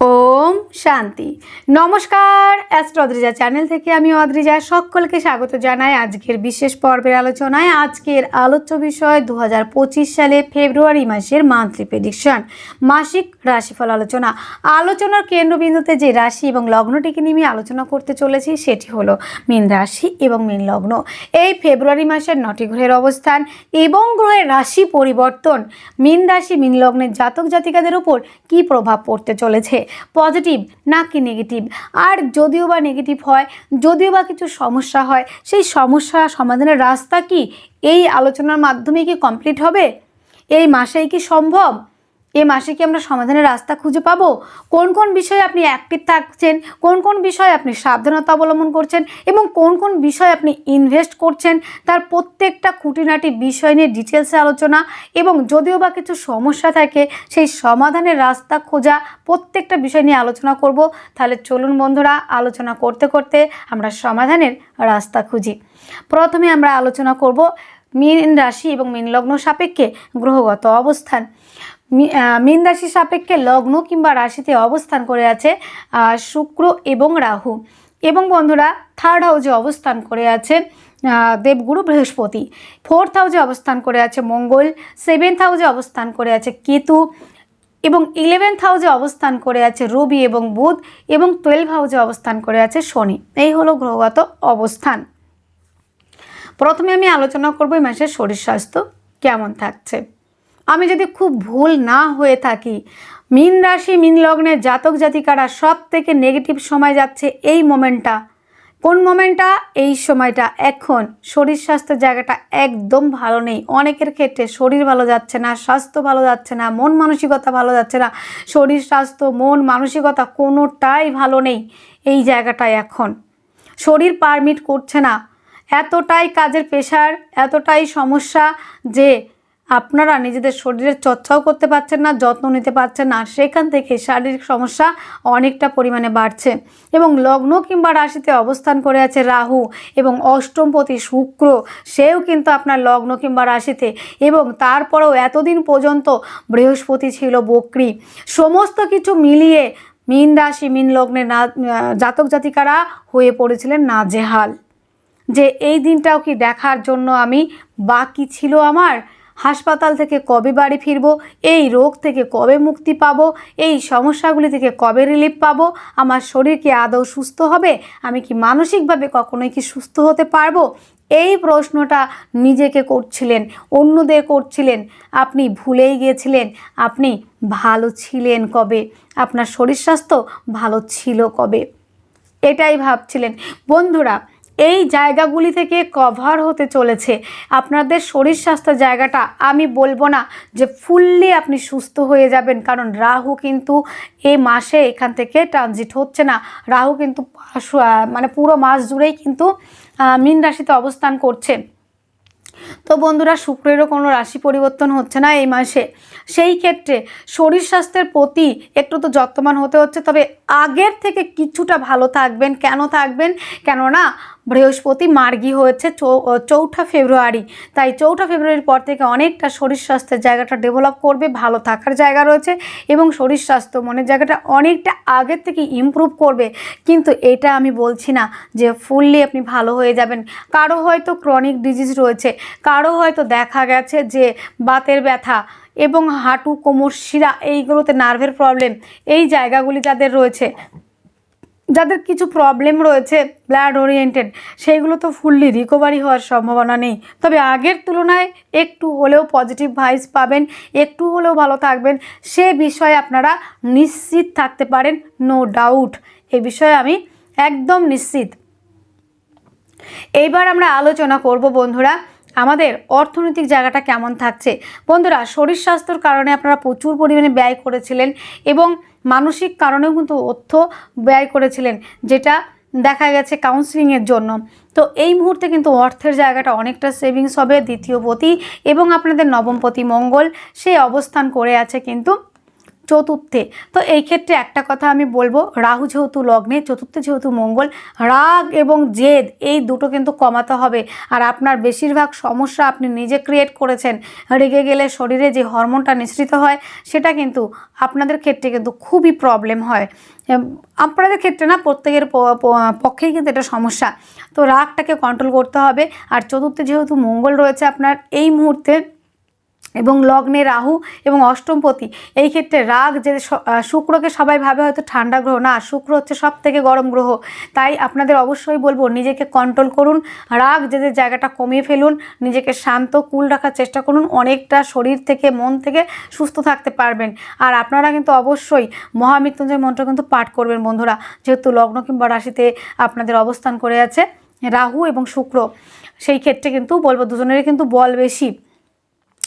ওম শান্তি। নমস্কার astro Adrija channel থেকে আমি অদ্রিজা। সকলকে স্বাগত জানাই আজকের বিশেষ পর্বের আলোচনায়। আজকের আলোচ্য বিষয় দু হাজার পঁচিশ সালে ফেব্রুয়ারি মাসের মান্থলি প্রেডিকশন মাসিক রাশিফল আলোচনা। আলোচনার কেন্দ্রবিন্দুতে যে রাশি এবং লগ্নটিকে নিয়ে আলোচনা করতে চলেছি, সেটি হলো মীন রাশি এবং মীন লগ্ন। এই ফেব্রুয়ারি মাসের নটি গ্রহের অবস্থান এবং গ্রহের রাশি পরিবর্তন। মীন রাশি, মীন লগ্নের জাতক জাতিকাদের উপর কী প্রভাব পড়তে চলেছে? পজিটিভ নাকি নেগেটিভ আর যদিও বা নেগেটিভ হয়, যদিও বা কিছু সমস্যা হয়, সেই সমস্যা সমাধানের রাস্তা কি? এই আলোচনার মাধ্যমে কি কমপ্লিট হবে? এই মাসেই কি সম্ভব? এ মাসে কি আমরা সমাধানের রাস্তা খুঁজে পাবো? কোন কোন বিষয়ে আপনি অ্যাক্টিভ থাকছেন? কোন কোন বিষয়ে আপনি সাবধানতা অবলম্বন করছেন? এবং কোন কোন বিষয়ে আপনি ইনভেস্ট করছেন? তার প্রত্যেকটা খুঁটিনাটি বিষয় নিয়ে ডিটেলসে আলোচনা এবং যদিও বা কিছু সমস্যা থাকে, সেই সমাধানের রাস্তা খোঁজা প্রত্যেকটা বিষয় নিয়ে আলোচনা করব। তাহলে চলুন বন্ধুরা, আলোচনা করতে করতে আমরা সমাধানের রাস্তা খুঁজি। প্রথমে আমরা আলোচনা করব মীন রাশি এবং মীন লগ্ন সাপেক্ষে গ্রহগত অবস্থান। মীন রাশি সাপেক্ষে লগ্ন কিংবা রাশিতে অবস্থান করে আছে শুক্র এবং রাহু। এবং বন্ধুরা থার্ড হাউসে অবস্থান করে আছে দেবগুরু বৃহস্পতি। ফোর্থ হাউসে অবস্থান করে আছে মঙ্গল। সেভেন্থ হাউসে অবস্থান করে আছে কেতু। এবং ইলেভেন্থ হাউসে অবস্থান করে আছে রবি এবং বুধ। এবং টুয়েলভ হাউসে অবস্থান করে আছে শনি। এই হলো গ্রহগত অবস্থান। প্রথমে আমি আলোচনা করব এই মাসের শরীর স্বাস্থ্য কেমন থাকছে। আমি যদি খুব ভুল না হয়ে থাকি, মিন রাশি, মিন লগ্নের জাতক জাতিকারা সব থেকে নেগেটিভ সময় যাচ্ছে এই মোমেন্টটা। কোন মোমেন্টটা? এই সময়টা। এখন শরীর স্বাস্থ্যের জায়গাটা একদম ভালো নেই। অনেকের ক্ষেত্রে শরীর ভালো যাচ্ছে না, স্বাস্থ্য ভালো যাচ্ছে না, মন মানসিকতা ভালো যাচ্ছে না, শরীর স্বাস্থ্য, মন মানসিকতা কোনোটাই ভালো নেই এই জায়গাটায় এখন। শরীর পারমিট করছে না। এতটাই কাজের প্রেশার এতটাই সমস্যা যে আপনারা নিজেদের শরীরের চর্চাও করতে পারছেন না, যত্ন নিতে পারছেন না, সেখান থেকে শারীরিক সমস্যা অনেকটা পরিমাণে বাড়ছে। এবং লগ্ন কিংবা রাশিতে অবস্থান করে আছে রাহু এবং অষ্টমপতি শুক্র, সেও কিন্তু আপনার লগ্ন কিংবা রাশিতে। এবং তারপরেও এতদিন পর্যন্ত বৃহস্পতি ছিল বক্রি। সমস্ত কিছু মিলিয়ে মীন রাশি, মীন লগ্নে না জাতক জাতিকারা হয়ে পড়েছিলেন নাজেহাল। যে এই দিনটাও কি দেখার জন্য আমি বাকি ছিল আমার? হাসপাতাল থেকে কবে বাড়ি ফিরবো? এই রোগ থেকে কবে মুক্তি পাব? এই সমস্যাগুলি থেকে কবে রিলিফ পাব? আমার শরীর কি আদৌ সুস্থ হবে? আমি কি মানসিকভাবে কখনোই কি সুস্থ হতে পারব? এই প্রশ্নটা নিজেকে করছিলেন, অন্যদের করছিলেন। আপনি ভুলেই গিয়েছিলেন আপনি ভালো ছিলেন কবে? আপনার শরীর স্বাস্থ্য ভালো ছিল কবে? এটাই ভাবছিলেন। বন্ধুরা এই জায়গাগুলি থেকে কভার হতে চলেছে। আপনাদের শরীর স্বাস্থ্য জায়গাটা আমি বলব না যে ফুললি আপনি সুস্থ হয়ে যাবেন, কারণ রাহু কিন্তু এই মাসে এখান থেকে ট্রানজিট হচ্ছে না। রাহু কিন্তু মানে পুরো মাস জুড়েই কিন্তু মীন রাশিতে অবস্থান করছে। তো বন্ধুরা, শুক্রেরও কোনো রাশি পরিবর্তন হচ্ছে না এই মাসে। সেই ক্ষেত্রে শরীর স্বাস্থ্যের প্রতি একটু তো যত্নবান হতে হচ্ছে, তবে আগের থেকে কিছুটা ভালো থাকবেন। কেন থাকবেন? কেননা বৃহস্পতি মার্গী হয়েছে চৌঠা ফেব্রুয়ারি। তাই চৌঠা ফেব্রুয়ারির পর থেকে অনেকটা শরীর স্বাস্থ্যের জায়গাটা ডেভেলপ করবে, ভালো থাকার জায়গা রয়েছে এবং শরীর স্বাস্থ্য মনের জায়গাটা অনেকটা আগের থেকে ইমপ্রুভ করবে। কিন্তু এটা আমি বলছি না যে ফুললি আপনি ভালো হয়ে যাবেন। কারও হয়তো ক্রনিক ডিজিজ রয়েছে, কারও হয়তো দেখা গেছে যে বাতের ব্যথা এবং হাঁটু কোমর শিরা এইগুলোতে নার্ভের প্রবলেম এই জায়গাগুলি যাদের রয়েছে যাদের কিছু প্রবলেম রয়েছে ব্লাড ওরিয়েন্টেড সেইগুলো তো ফুললি রিকভারি হওয়ার সম্ভাবনা নেই। তবে আগের তুলনায় একটু হলেও পজিটিভ ভাইস পাবেন, একটু হলেও ভালো থাকবেন, সে বিষয়ে আপনারা নিশ্চিত থাকতে পারেন নো ডাউট এ বিষয়ে আমি একদম নিশ্চিত। এইবার আমরা আলোচনা করব বন্ধুরা, আমাদের অর্থনৈতিক জায়গাটা কেমন থাকছে? বন্ধুরা, শরীর স্বাস্থ্যর কারণে আপনারা প্রচুর পরিমাণে ব্যয় করেছিলেন এবং মানসিক কারণেও কিন্তু অর্থ ব্যয় করেছিলেন, যেটা দেখা গেছে কাউন্সিলিংয়ের জন্য। তো এই মুহূর্তে কিন্তু অর্থের জায়গাটা অনেকটা সেভিংস হবে, দ্বিতীয় পতি এবং আপনাদের নবমপতি মঙ্গল, সেই অবস্থান করে আছে কিন্তু চতুর্থে। তো এই ক্ষেত্রে একটা কথা আমি বলব, রাহু যেহেতু লগ্নে, চতুর্থে যেহেতু মঙ্গল, রাগ এবং জেদ এই দুটো কিন্তু কমাতে হবে। আর আপনার বেশিরভাগ সমস্যা আপনি নিজে ক্রিয়েট করেছেন, রেগে গেলে শরীরে যে হরমোনটা নিঃসৃত হয়, সেটা কিন্তু আপনাদের ক্ষেত্রে কিন্তু খুবই প্রবলেম হয়। আপনাদের ক্ষেত্রে না প্রত্যেকের পক্ষেই কিন্তু এটা সমস্যা। তো রাগটাকে কন্ট্রোল করতে হবে। আর চতুর্থে যেহেতু মঙ্গল রয়েছে আপনার, এই মুহূর্তে এবং লগ্নে রাহু এবং অষ্টমপতি এই ক্ষেত্রে রাগ যে শুক্রকে সবাই ভাবে হয়তো ঠান্ডা গ্রহ। না, শুক্র হচ্ছে সব থেকে গরম গ্রহ। তাই আপনাদের অবশ্যই বলব, নিজেকে কন্ট্রোল করুন, রাগ জেদের জায়গাটা কমিয়ে ফেলুন, নিজেকে শান্ত কুল রাখার চেষ্টা করুন, অনেকটা শরীর থেকে, মন থেকে সুস্থ থাকতে পারবেন। আর আপনারা কিন্তু অবশ্যই মহামৃত্যুঞ্জয় মন্ত্র কিন্তু পাঠ করবেন বন্ধুরা। যেহেতু লগ্ন কিংবা রাশিতে আপনাদের অবস্থান করে আছে রাহু এবং শুক্র, সেই ক্ষেত্রে কিন্তু বলব দুজনেরই কিন্তু বল বেশি।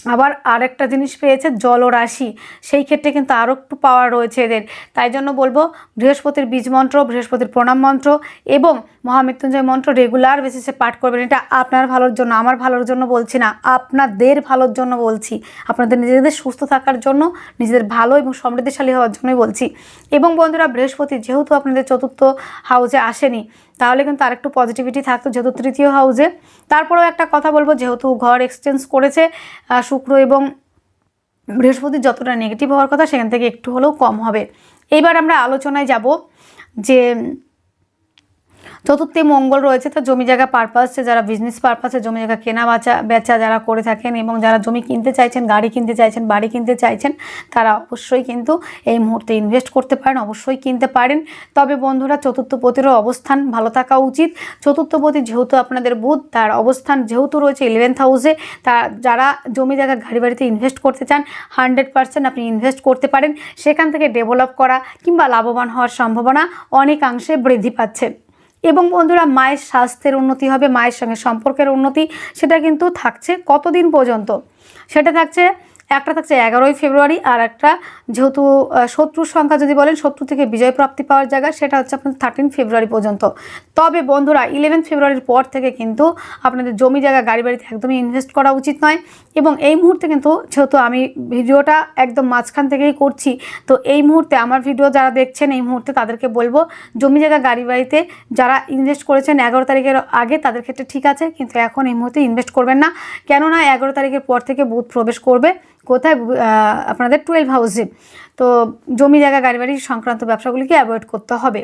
আবার আরেকটা জিনিস পেয়েছে, জলরাশি। সেই ক্ষেত্রে কিন্তু আরও একটু পাওয়ার রয়েছে এদের। তাই জন্য বলব, বৃহস্পতির বীজ মন্ত্র, বৃহস্পতির প্রণাম মন্ত্র এবং মহামৃত্যুঞ্জয় মন্ত্র রেগুলার বেসিসে পাঠ করবেন। এটা আপনার ভালোর জন্য, আমার ভালোর জন্য বলছি না, আপনাদের ভালোর জন্য বলছি। আপনাদের নিজেদের সুস্থ থাকার জন্য, নিজেদের ভালো এবং সমৃদ্ধিশালী হওয়ার জন্যই বলছি। এবং বন্ধুরা, বৃহস্পতি যেহেতু আপনাদের চতুর্থ হাউসে আসেনি তাহলে কিন্তু আরেকটু পজিটিভিটি থাকতো যেহেতু তৃতীয় হাউসে তারপরেও একটা কথা বলব, যেহেতু ঘর এক্সচেঞ্জ করেছে শুক্র এবং বৃহস্পতি যতটা নেগেটিভ হওয়ার কথা, সেখান থেকে একটু হলেও কম হবে। এইবার আমরা আলোচনায় যাব যে চতুর্থে মঙ্গল রয়েছে, তো জমি জায়গা পারপাসে যারা বিজনেস পারপাসে জমি জায়গা কেনা বাচা, বেচা যারা করে থাকেন এবং যারা জমি কিনতে চাইছেন, গাড়ি কিনতে চাইছেন, বাড়ি কিনতে চাইছেন, তারা অবশ্যই কিন্তু এই মুহূর্তে ইনভেস্ট করতে পারেন, অবশ্যই কিনতে পারেন। তবে বন্ধুরা চতুর্থপতিরও অবস্থান ভালো থাকা উচিত। চতুর্থপতি যেহেতু আপনাদের বুধ, তার অবস্থান যেহেতু রয়েছে ইলেভেন্থ হাউসে তা যারা জমি জায়গা গাড়ি বাড়িতে ইনভেস্ট করতে চান হান্ড্রেড পার্সেন্ট আপনি ইনভেস্ট করতে পারেন। সেখান থেকে ডেভেলপ করা কিংবা লাভবান হওয়ার সম্ভাবনা অনেকাংশে বৃদ্ধি পাচ্ছে। এবং বন্ধুরা মায়ের স্বাস্থ্যের উন্নতি হবে, মায়ের সঙ্গে সম্পর্কের উন্নতি, সেটা কিন্তু থাকছে কতদিন পর্যন্ত? সেটা থাকছে একটা থাকছে এগারোই ফেব্রুয়ারি আর একটা যেহেতু শত্রুর সংখ্যা যদি বলেন, শত্রু থেকে বিজয় প্রাপ্তি পাওয়ার জায়গা সেটা হচ্ছে আপনার থার্টিন ফেব্রুয়ারি পর্যন্ত। তবে বন্ধুরা ইলেভেন ফেব্রুয়ারির পর থেকে কিন্তু আপনাদের জমি জায়গা, গাড়ি বাড়িতে একদমই ইনভেস্ট করা উচিত নয়। এবং এই মুহূর্তে কিন্তু যেহেতু আমি ভিডিওটা একদম মাঝখান থেকেই করছি, তো এই মুহূর্তে আমার ভিডিও যারা দেখছেন, এই মুহূর্তে তাদেরকে বলব, জমি জায়গা, গাড়ি বাড়িতে যারা ইনভেস্ট করেছেন এগারো তারিখের আগে, তাদের ক্ষেত্রে ঠিক আছে, কিন্তু এখন এই মুহূর্তে ইনভেস্ট করবেন না। কেননা এগারো তারিখের পর থেকে বুথ প্রবেশ করবে। কোথায় আপনাদের টুয়েলভ হাউসে তো জমি, জায়গা গাড়ি বাড়ি সংক্রান্ত ব্যবসাগুলিকে অ্যাভয়েড করতে হবে।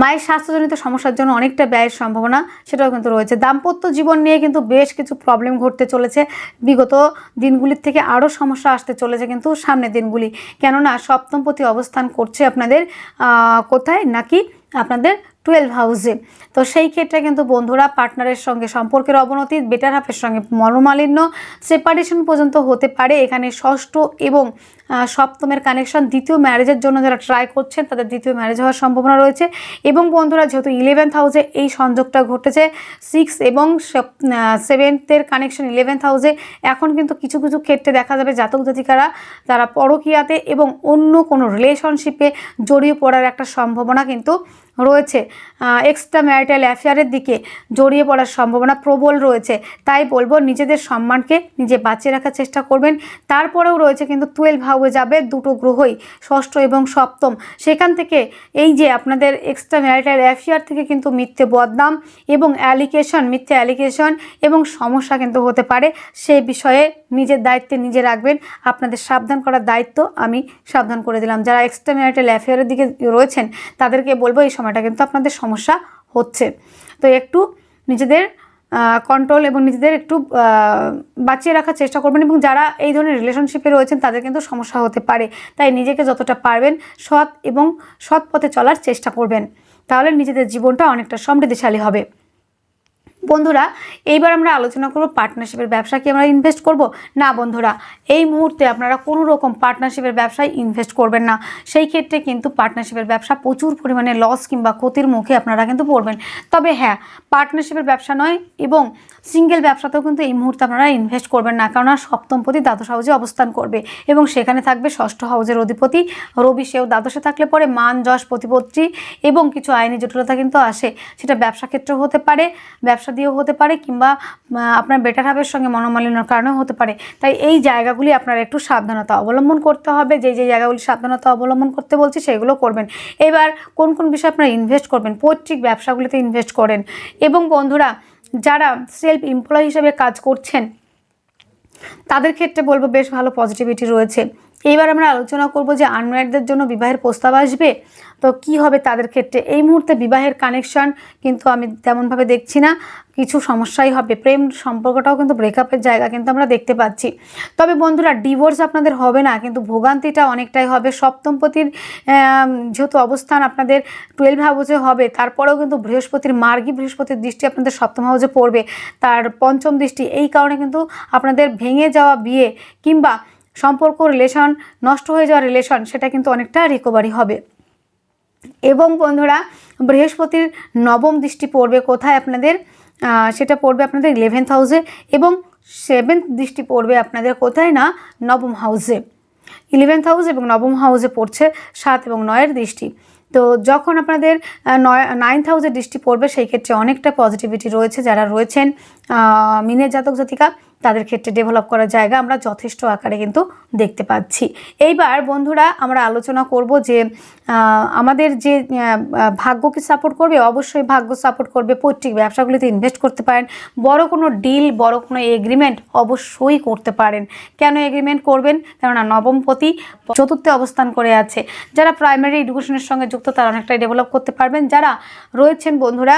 মায়ের স্বাস্থ্যজনিত সমস্যার জন্য অনেকটা ব্যয়ের সম্ভাবনা সেটাও কিন্তু রয়েছে। দাম্পত্য জীবন নিয়ে কিন্তু বেশ কিছু প্রবলেম ঘটতে চলেছে। বিগত দিনগুলির থেকে আরও সমস্যা আসতে চলেছে কিন্তু সামনের দিনগুলি। কেননা সপ্তমপতি অবস্থান করছে আপনাদের কোথায় নাকি আপনাদের টুয়েলভ হাউসে। তো সেই ক্ষেত্রে কিন্তু বন্ধুরা পার্টনারের সঙ্গে সম্পর্কের অবনতি, বেটার হাফের সঙ্গে মনোমালিন্য, সেপারেশন পর্যন্ত হতে পারে। এখানে ষষ্ঠ এবং সপ্তমের কানেকশন দ্বিতীয় ম্যারেজের জন্য যারা ট্রাই করছেন, তাদের দ্বিতীয় ম্যারেজ হওয়ার সম্ভাবনা রয়েছে। এবং বন্ধুরা, যেহেতু ইলেভেন্থ হাউসে এই সংযোগটা ঘটেছে, সিক্স এবং সেভেন্থের কানেকশন ইলেভেন্থ হাউসে, এখন কিন্তু কিছু কিছু ক্ষেত্রে দেখা যাবে জাতক জাতিকারা, তারা পরকীয়াতে এবং অন্য কোনো রিলেশনশিপে জড়িয়ে পড়ার একটা সম্ভাবনা কিন্তু রয়েছে। এক্সট্রা ম্যারিটাল অ্যাফেয়ারের দিকে জড়িয়ে পড়ার সম্ভাবনা প্রবল রয়েছে। তাই বলব, নিজেদের সম্মানকে নিজে বাঁচিয়ে রাখার চেষ্টা করবেন। তারপরেও রয়েছে কিন্তু টুয়েলভ হাউসে যাবে দুটো গ্রহই, ষষ্ঠ এবং সপ্তম। সেখান থেকে এই যে আপনাদের এক্সট্রা ম্যারিটাল অ্যাফেয়ার থেকে কিন্তু মিথ্যে বদনাম এবং অ্যালিকেশন মিথ্যে অ্যালিগেশন এবং সমস্যা কিন্তু হতে পারে, সেই বিষয়ে নিজের দায়িত্বে নিজে রাখবেন। আপনাদের সাবধান করার দায়িত্ব আমি সাবধান করে দিলাম। যারা এক্সট্রা ম্যারিটাল অ্যাফেয়ারের দিকে রয়েছেন, তাদেরকে বলব এই সময়টা কিন্তু আপনাদের সমস্যা হচ্ছে। তো একটু নিজেদের কন্ট্রোল এবং নিজেদের একটু বাঁচিয়ে রাখার চেষ্টা করবেন এবং যারা এই ধরনের রিলেশনশিপে রয়েছেন তাদের কিন্তু সমস্যা হতে পারে। তাই নিজেকে যতটা পারবেন সৎ এবং সৎ পথে চলার চেষ্টা করবেন। তাহলে নিজেদের জীবনটা অনেকটা সমৃদ্ধিশালী হবে। বন্ধুরা, এইবার আমরা আলোচনা করব পার্টনারশিপের ব্যবসা কি আমরা ইনভেস্ট করব? না বন্ধুরা, এই মুহূর্তে আপনারা কোনো রকম পার্টনারশিপের ব্যবসায় ইনভেস্ট করবেন না। সেই ক্ষেত্রে কিন্তু পার্টনারশিপের ব্যবসা প্রচুর পরিমাণে লস কিংবা ক্ষতির মুখে আপনারা কিন্তু পড়বেন। তবে হ্যাঁ পার্টনারশিপের ব্যবসা নয় এবং সিঙ্গেল ব্যবসাতেও কিন্তু এই মুহূর্তে আপনারা ইনভেস্ট করবেন না। কারণ সপ্তমপতি দ্বাদশ হাউজে অবস্থান করবে এবং সেখানে থাকবে ষষ্ঠ হাউসের অধিপতি। রবি সেও দ্বাদশে থাকলে পরে মান, যশ, প্রতিপত্তি এবং কিছু আইনি জটিলতা কিন্তু আসে। সেটা ব্যবসা ক্ষেত্রেও হতে পারে, ব্যবসা দিয়েও হতে পারে কিংবা আপনার বেটার হাবের সঙ্গে মনোমালিন্যর কারণেও হতে পারে। তাই এই জায়গাগুলি আপনার একটু সাবধানতা অবলম্বন করতে হবে। যে যে জায়গাগুলি সাবধানতা অবলম্বন করতে বলছি সেগুলো করবেন। এবার কোন কোন বিষয়ে আপনারা ইনভেস্ট করবেন? পৈতৃক ব্যবসাগুলিতে ইনভেস্ট করেন। এবং বন্ধুরা, যারা সেলফ এমপ্লয় হিসেবে কাজ করছেন, তাদের ক্ষেত্রে বলব বেশ ভালো পজিটিভিটি রয়েছে। এইবার আমরা আলোচনা করব যে আনম্যারিডদের জন্য বিবাহের প্রস্তাব আসবে। তো কি হবে তাদের ক্ষেত্রে? এই মুহূর্তে বিবাহের কানেকশন কিন্তু আমি তেমনভাবে দেখছি না। কিছু সমস্যাই হবে। প্রেম সম্পর্কটাও কিন্তু ব্রেকআপের জায়গা কিন্তু আমরা দেখতে পাচ্ছি। তবে বন্ধুরা ডিভোর্স আপনাদের হবে না, কিন্তু ভোগান্তিটা অনেকটাই হবে। সপ্তমপতির যেহেতু অবস্থান আপনাদের টুয়েলভ হাউসে হবে, তারপরেও কিন্তু বৃহস্পতির মার্গী বৃহস্পতির দৃষ্টি আপনাদের সপ্তম হাউসে পড়বে। তার পঞ্চম দৃষ্টি এই কারণে কিন্তু আপনাদের ভেঙে যাওয়া বিয়ে কিংবা সম্পর্ক রিলেশন নষ্ট হয়ে যাওয়া রিলেশন সেটা কিন্তু অনেকটা রিকভারি হবে। এবং বন্ধুরা, বৃহস্পতির নবম দৃষ্টি পড়বে কোথায় আপনাদের? সেটা পড়বে আপনাদের ইলেভেন্থ হাউসে এবং সেভেন্থ দৃষ্টি পড়বে আপনাদের কোথায় না? নবম হাউসে ইলেভেন্থ হাউস এবং নবম হাউসে পড়ছে সাত এবং নয়ের দৃষ্টি। তো যখন আপনাদের নয় নাইন্থ হাউসের দৃষ্টি পড়বে, সেই ক্ষেত্রে অনেকটা পজিটিভিটি রয়েছে যারা রয়েছেন। মিনের জাতক জাতিকা তাদের ক্ষেত্রে ডেভেলপ করার জায়গা আমরা যথেষ্ট আকারে কিন্তু দেখতে পাচ্ছি। এইবার বন্ধুরা আমরা আলোচনা করব যে আমাদের যে ভাগ্যকে সাপোর্ট করবে? অবশ্যই ভাগ্য সাপোর্ট করবে। পৈতৃক ব্যবসাগুলিতে ইনভেস্ট করতে পারেন। বড় কোনো ডিল বড় কোনো এগ্রিমেন্ট অবশ্যই করতে পারেন। কেন এগ্রিমেন্ট করবেন? কেননা নবমপতি চতুর্থে অবস্থান করে আছে। যারা প্রাইমারি এডুকেশনের সঙ্গে যুক্ত, তারা অনেকটাই ডেভেলপ করতে পারবেন। যারা রয়েছেন বন্ধুরা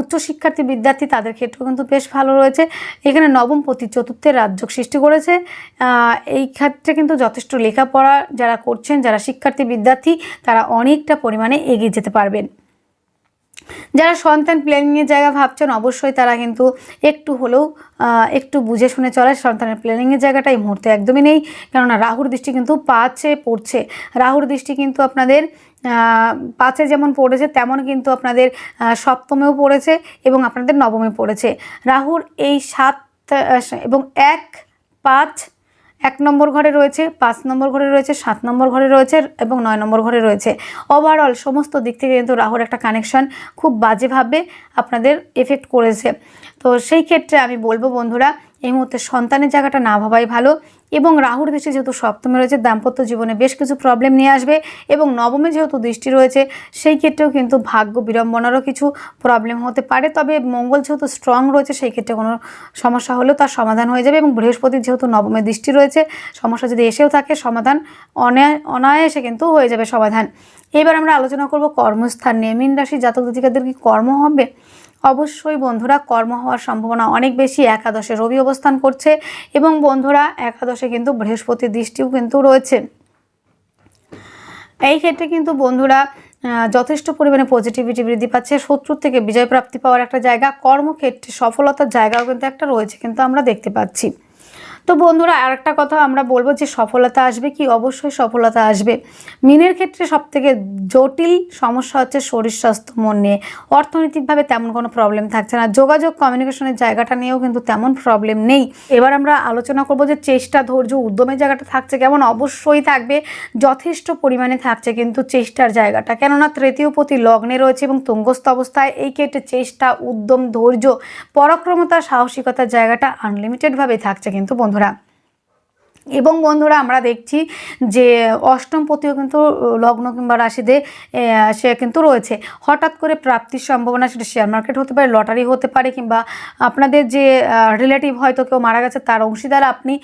উচ্চশিক্ষার্থী বিদ্যার্থী তাদের ক্ষেত্রেও কিন্তু বেশ ভালো রয়েছে। এখানে নবম পতি চতুর্থের রাজ্য সৃষ্টি করেছে। এই ক্ষেত্রে কিন্তু যথেষ্ট লেখাপড়া যারা করছেন, যারা শিক্ষার্থী বিদ্যার্থী, তারা অনেকটা পরিমাণে এগিয়ে যেতে পারবেন। যারা সন্তান প্ল্যানিংয়ের জায়গা ভাবছেন, অবশ্যই তারা কিন্তু একটু হলেও একটু বুঝে শুনে চলে। সন্তানের প্ল্যানিংয়ের জায়গাটা এই মুহূর্তে একদমই নেই। কেননা রাহুর দৃষ্টি কিন্তু পাঁচে পড়ছে। রাহুর দৃষ্টি কিন্তু আপনাদের পাঁচে যেমন পড়েছে, তেমন কিন্তু আপনাদের সপ্তমেও পড়েছে এবং আপনাদের নবমে পড়েছে। রাহুর এই সাত এবং এক, পাঁচ, এক নম্বর ঘরে রয়েছে, পাঁচ নম্বর ঘরে রয়েছে, সাত নম্বর ঘরে রয়েছে এবং নয় নম্বর ঘরে রয়েছে। ওভারঅল সমস্ত দিক থেকে কিন্তু রাহুর একটা কানেকশন খুব বাজেভাবে আপনাদের এফেক্ট করেছে। তো সেই ক্ষেত্রে আমি বলব বন্ধুরা, এই মুহূর্তে সন্তানের জায়গাটা না ভাবাই ভালো। এবং রাহুর দৃষ্টি যেহেতু সপ্তমে রয়েছে, দাম্পত্য জীবনে বেশ কিছু প্রবলেম নিয়ে আসবে এবং নবমে যেহেতু দৃষ্টি রয়েছে, সেই ক্ষেত্রেও কিন্তু ভাগ্য বিড়ম্বনারও কিছু প্রবলেম হতে পারে। তবে মঙ্গল যেহেতু স্ট্রং রয়েছে, সেই ক্ষেত্রে কোনো সমস্যা হলেও তার সমাধান হয়ে যাবে এবং বৃহস্পতির যেহেতু নবমে দৃষ্টি রয়েছে, সমস্যা যদি এসেও থাকে, সমাধান অনায়, অনায়াসে কিন্তু হয়ে যাবে সমাধান। এবার আমরা আলোচনা করব কর্মস্থান নিয়ে। মীন রাশি জাতক জাতিকাদের কি কর্ম হবে? অবশ্যই বন্ধুরা, কর্ম হওয়ার সম্ভাবনা অনেক বেশি। একাদশে রবি অবস্থান করছে এবং বন্ধুরা, একাদশে কিন্তু বৃহস্পতির দৃষ্টিও কিন্তু রয়েছে। এই ক্ষেত্রে কিন্তু বন্ধুরা যথেষ্ট পরিমাণে পজিটিভিটি বৃদ্ধি পাচ্ছে। শত্রুর থেকে বিজয় প্রাপ্তি পাওয়ার একটা জায়গা। কর্মক্ষেত্রে সফলতার জায়গাও কিন্তু একটা রয়েছে, কিন্তু আমরা দেখতে পাচ্ছি। তো বন্ধুরা আর একটা কথা আমরা বলব যে সফলতা আসবে কি? অবশ্যই সফলতা আসবে। মিনের ক্ষেত্রে সবথেকে জটিল সমস্যা হচ্ছে শরীর স্বাস্থ্য, মন নিয়ে। অর্থনৈতিকভাবে তেমন কোনো প্রবলেম থাকছে না। যোগাযোগ কমিউনিকেশনের জায়গাটা নিয়েও কিন্তু তেমন প্রবলেম নেই। এবার আমরা আলোচনা করব যে চেষ্টা, ধৈর্য, উদ্যমের জায়গাটা থাকছে কেমন? অবশ্যই থাকবে। যথেষ্ট পরিমাণে থাকছে কিন্তু চেষ্টার জায়গাটা। কেননা তৃতীয় প্রতি লগ্নে রয়েছে এবং তুঙ্গস্থ অবস্থায় এই ক্ষেত্রে চেষ্টা, উদ্যম, ধৈর্য, পরাক্রমতা, সাহসিকতার জায়গাটা আনলিমিটেডভাবে থাকছে কিন্তু বন্ধুরা। এবং বন্ধুরা, আমরা দেখছি যে অষ্টম পতিও কিন্তু লগ্ন কিংবা রাশিতে সে কিন্তু রয়েছে। হঠাৎ করে প্রাপ্তির সম্ভাবনা, সেটা শেয়ার মার্কেট হতে পারে, লটারি হতে পারে, কিংবা আপনাদের যে রিলেটিভ হয়তো কেউ মারা গেছে, তার অংশীদার আপনি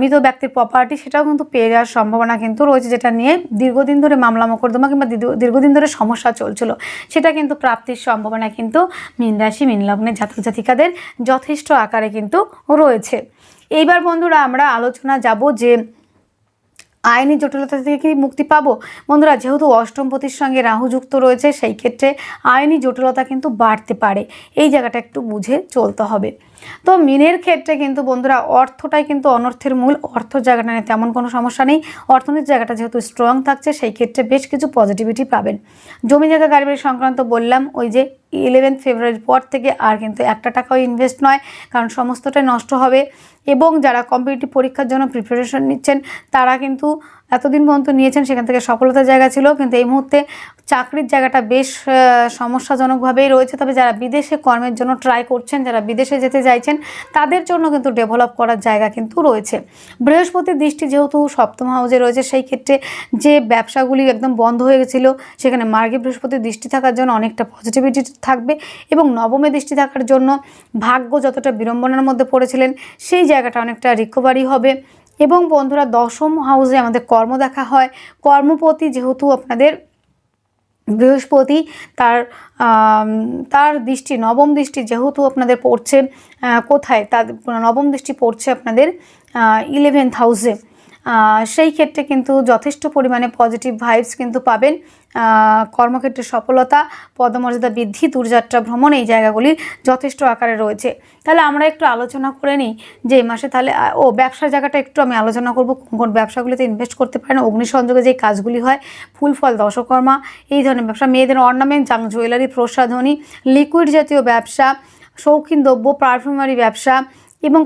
মৃত ব্যক্তির প্রপার্টি সেটাও কিন্তু পেয়ে যাওয়ার সম্ভাবনা কিন্তু রয়েছে, যেটা নিয়ে দীর্ঘদিন ধরে মামলা মোকদ্দমা কিংবা দীর্ঘদিন ধরে সমস্যা চলছিল। সেটা কিন্তু প্রাপ্তির সম্ভাবনা কিন্তু মীন রাশি, মীন জাতক জাতিকাদের যথেষ্ট আকারে কিন্তু রয়েছে। এইবার বন্ধুরা আমরা আলোচনা যাব যে আইনি জটিলতা থেকে কি মুক্তি পাবো? বন্ধুরা, যেহেতু অষ্টমপতির সঙ্গে রাহু যুক্ত রয়েছে, সেই ক্ষেত্রে আইনি জটিলতা কিন্তু বাড়তে পারে। এই জায়গাটা একটু বুঝে চলতে হবে। তো মিনের ক্ষেত্রে কিন্তু বন্ধুরা, অর্থটাই কিন্তু অনর্থের মূল। অর্থ জায়গাটা নিয়ে তেমন কোনো সমস্যা নেই। অর্থনীতির জায়গাটা যেহেতু স্ট্রং থাকছে, সেই ক্ষেত্রে বেশ কিছু পজিটিভিটি পাবেন। জমি জায়গা গাড়ি সংক্রান্ত বললাম, ওই যে ইলেভেন্থ ফেব্রুয়ারির পর থেকে আর কিন্তু একটা টাকাও ইনভেস্ট নয়, কারণ সমস্তটাই নষ্ট হবে। এবং যারা কম্পিটিটিভ পরীক্ষার জন্য প্রিপারেশন নিচ্ছেন, তারা কিন্তু এতদিন পর্যন্ত নিয়েছেন, সেখান থেকে সফলতার জায়গা ছিল, কিন্তু এই মুহূর্তে চাকরির জায়গাটা বেশ সমস্যাজনকভাবেই রয়েছে। তবে যারা বিদেশে কর্মের জন্য ট্রাই করছেন, যারা বিদেশে যেতে চাইছেন, তাদের জন্য কিন্তু ডেভেলপ করার জায়গা কিন্তু রয়েছে। বৃহস্পতির দৃষ্টি যেহেতু সপ্তম হাউসে রয়েছে, সেই ক্ষেত্রে যে ব্যবসাগুলি একদম বন্ধ হয়ে গেছিল, সেখানে মার্গে বৃহস্পতির দৃষ্টি থাকার জন্য অনেকটা পজিটিভিটি থাকবে এবং নবমে দৃষ্টি থাকার জন্য ভাগ্য যতটা বিড়ম্বনার মধ্যে পড়েছিলেন, সেই জায়গাটা অনেকটা রিকভারি হবে। এবং বন্ধুরা দশম হাউসে আমাদের কর্ম দেখা হয়। কর্মপতি যেহেতু আপনাদের বৃহস্পতি, তার তার দৃষ্টি, নবম দৃষ্টি যেহেতু আপনাদের পড়ছে কোথায়? তার, নবম দৃষ্টি পড়ছে আপনাদের ইলেভেন্থ হাউসে সেই ক্ষেত্রে কিন্তু যথেষ্ট পরিমাণে পজিটিভ ভাইবস কিন্তু পাবেন। কর্মক্ষেত্রে সফলতা, পদমর্যাদা বৃদ্ধি, দূরযাত্রা ভ্রমণ এই জায়গাগুলি যথেষ্ট আকারে রয়েছে। তাহলে আমরা একটু আলোচনা করে নিই যে এই মাসে তাহলে ও ব্যবসার জায়গাটা একটু আমি আলোচনা করব, কোন কোন ব্যবসাগুলিতে ইনভেস্ট করতে পারেন, অগ্নিসংযোগে যে কাজগুলি হয়, ফুল ফল, দশকর্মা, এই ধরনের ব্যবসা, মেয়েদের অর্নামেন্ট জাং জুয়েলারি প্রসাধনী লিকুইড জাতীয় ব্যবসা, শৌখিন দ্রব্য পারফিউমারি ব্যবসা এবং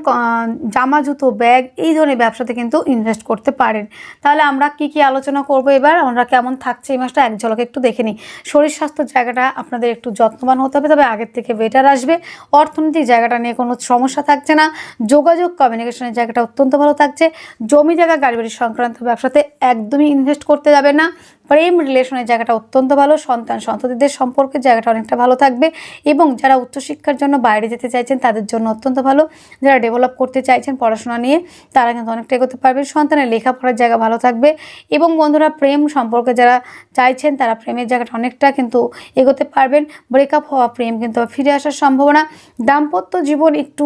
জামা, জুতো, ব্যাগ এই ধরনের ব্যবসাতে কিন্তু ইনভেস্ট করতে পারেন। তাহলে আমরা কি কি আলোচনা করব এবার? আমরা কেমন থাকছে এই মাসটা এক ঝলকে একটু দেখে নিই। শরীর স্বাস্থ্যের জায়গাটা আপনাদের একটু যত্নবান হতে হবে, তবে আগের থেকে বেটার আসবে। অর্থনৈতিক জায়গাটা নিয়ে কোনো সমস্যা থাকছে না। যোগাযোগ কমিউনিকেশনের জায়গাটা অত্যন্ত ভালো থাকছে। জমি জায়গা, গাড়ি বাড়ি সংক্রান্ত ব্যবসাতে একদমই ইনভেস্ট করতে যাবে না। প্রেম রিলেশনের জায়গাটা অত্যন্ত ভালো, সন্তান সন্ততিদের সম্পর্কের জায়গাটা অনেকটা ভালো থাকবে এবং যারা উচ্চশিক্ষার জন্য বাইরে যেতে চাইছেন তাদের জন্য অত্যন্ত ভালো। যারা ডেভেলপ করতে চাইছেন পড়াশোনা নিয়ে তারা কিন্তু অনেকটা এগোতে পারবেন। সন্তানের লেখাপড়ার জায়গা ভালো থাকবে এবং বন্ধুরা প্রেম সম্পর্কে যারা চাইছেন তারা প্রেমের জায়গাটা অনেকটা কিন্তু এগোতে পারবেন। ব্রেকআপ হওয়া প্রেম কিন্তু ফিরে আসার সম্ভাবনা। দাম্পত্য জীবন একটু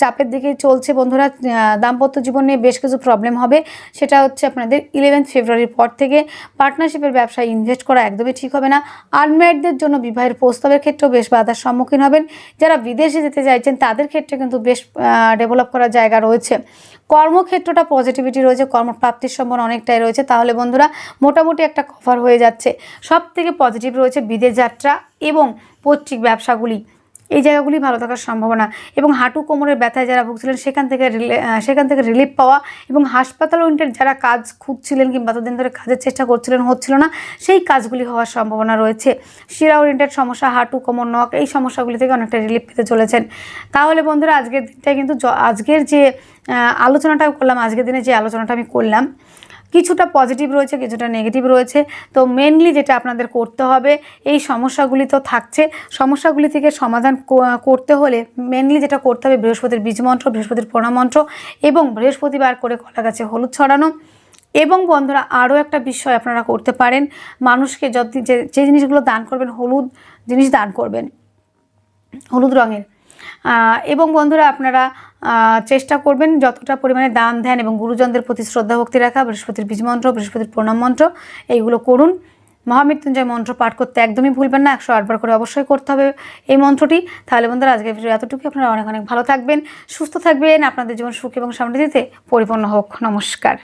চাপের দিকে চলছে বন্ধুরা। দাম্পত্য জীবন নিয়ে বেশ কিছু প্রবলেম হবে। সেটা হচ্ছে আপনাদের ইলেভেন্থ ফেব্রুয়ারির পর থেকে। পার্টনারশিপের ব্যবসায় ইনভেস্ট করা একদমই ঠিক হবে না। আনম্যারিডদের জন্য বিবাহের প্রস্তাবের ক্ষেত্রেও বেশ বাধার সম্মুখীন হবেন। যারা বিদেশে যেতে চাইছেন, তাদের ক্ষেত্রে কিন্তু বেশ ডেভেলপ করার জায়গা রয়েছে। কর্মক্ষেত্রটা পজিটিভিটি রয়েছে, কর্মপ্রাপ্তির সম্ভাবনা অনেকটাই রয়েছে। তাহলে বন্ধুরা, মোটামুটি একটা কভার হয়ে যাচ্ছে। সব থেকে পজিটিভ রয়েছে বিদেশ যাত্রা এবং পৈতৃক ব্যবসাগুলি। এই জায়গাগুলি ভালো থাকার সম্ভাবনা। এবং হাঁটু কোমরের ব্যথায় যারা ভুগছিলেন, সেখান থেকে সেখান থেকে রিলিফ পাওয়া এবং হাসপাতাল ওরিয়েন্টেড যারা কাজ খুঁজছিলেন কিংবা ততদিন ধরে কাজের চেষ্টা করছিলেন, হচ্ছিল না, সেই কাজগুলি হওয়ার সম্ভাবনা রয়েছে। শিরা ওরিয়েন্টেড সমস্যা, হাঁটু, কোমর, নখ, এই সমস্যাগুলি থেকে অনেকটা রিলিফ পেতে চলেছেন। তাহলে বন্ধুরা, আজকের দিনটা কিন্তু আজকের যে আলোচনাটা করলাম, আজকের দিনে যে আলোচনাটা আমি করলাম কিছুটা পজিটিভ রয়েছে, কিছুটা নেগেটিভ রয়েছে। তো মেনলি যেটা আপনাদের করতে হবে, এই সমস্যাগুলি তো থাকছে। সমস্যাগুলি থেকে সমাধান করতে হলে মেনলি যেটা করতে হবে, বৃহস্পতির বীজ মন্ত্র, বৃহস্পতির প্রণাম মন্ত্র এবং বৃহস্পতিবার করে কলা গাছে হলুদ ছড়ানো। এবং বন্ধুরা, আরও একটা বিষয় আপনারা করতে পারেন, মানুষকে যদি যে যে জিনিসগুলো দান করবেন, হলুদ জিনিস দান করবেন, হলুদ রঙের। এবং বন্ধুরা, আপনারা চেষ্টা করবেন যতটা পরিমাণে দান, ধ্যান এবং গুরুজনদের প্রতি শ্রদ্ধা, ভক্তি রাখা, বৃহস্পতির বীজ মন্ত্র, বৃহস্পতির প্রণাম মন্ত্র, এইগুলো করুন। মহামৃত্যুঞ্জয় মন্ত্র পাঠ করতে একদমই ভুলবেন না, একশো আটবার করে অবশ্যই করতে হবে এই মন্ত্রটি। তাহলে বন্ধুরা আজকে ভিডিও এতটুকু আপনারা অনেক অনেক ভালো থাকবেন, সুস্থ থাকবেন, আপনাদের জীবন সুখ এবং সমৃদ্ধিতে পরিপূর্ণ হোক। নমস্কার।